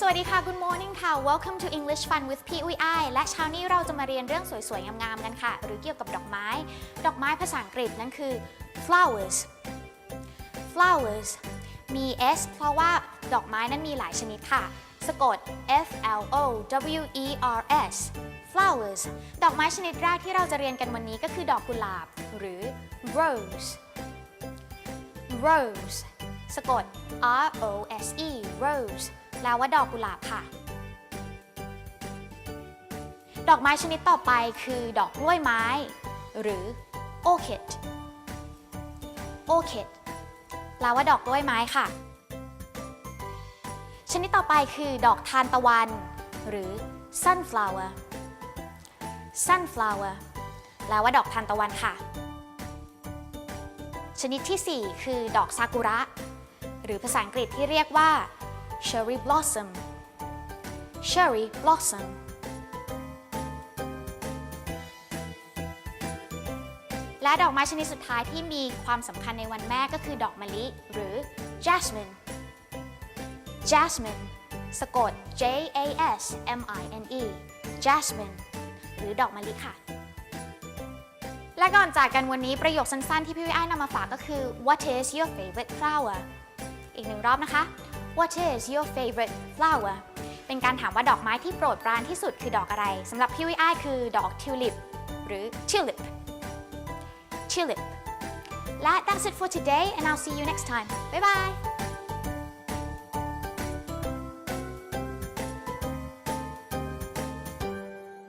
สวัสดีค่ะ Good morning ค่ะ Welcome to English Fun with พี่อุ้ยอ้ายและเช้านี้เราจะมาเรียนเรื่องสวยๆ งามๆ กันค่ะ หรือเกี่ยวกับดอกไม้ ดอกไม้ภาษาอังกฤษนั่นคือ flowers flowers มี s เพราะว่าดอกไม้นั้นมีหลายชนิดค่ะ สะกด f l o w e r s flowers ดอกไม้ชนิดแรกที่เราจะเรียนกันวันนี้ก็คือดอกกุหลาบ หรือ rose rose สะกด r o s e rose ลว่าดอกกุหลาบค่ะ ดอกไม้ชนิดต่อไปคือดอกกล้วยไม้ หรือ orchid orchid แปลว่าดอกกล้วยไม้ค่ะ ชนิดต่อไปคือดอกทานตะวัน หรือ sunflower sunflower แปลว่าดอกทานตะวันค่ะ ชนิดที่ 4 คือดอกซากุระ หรือภาษาอังกฤษที่เรียกว่า cherry blossom cherry blossom และดอกไม้ชนิดสุดท้ายที่มีความสำคัญในวันแม่ก็คือดอกมะลิหรือ jasmine jasmine สะกด J A S M I N E jasmine หรือดอกมะลิค่ะ และก่อนจากกันวันนี้ประโยคสั้นๆที่พี่วิไอ้ายนำมาฝากก็คือ What is your favorite flower อีกหนึ่งรอบนะคะ What is your favorite flower เป็นการถามว่าดอกไม้ที่โปรดปรานที่สุดคือดอกอะไรสำหรับพี่วิไอ้ายคือดอกทิวลิปหรือ tulip tulip และ that's it for today and I'll see you next time bye bye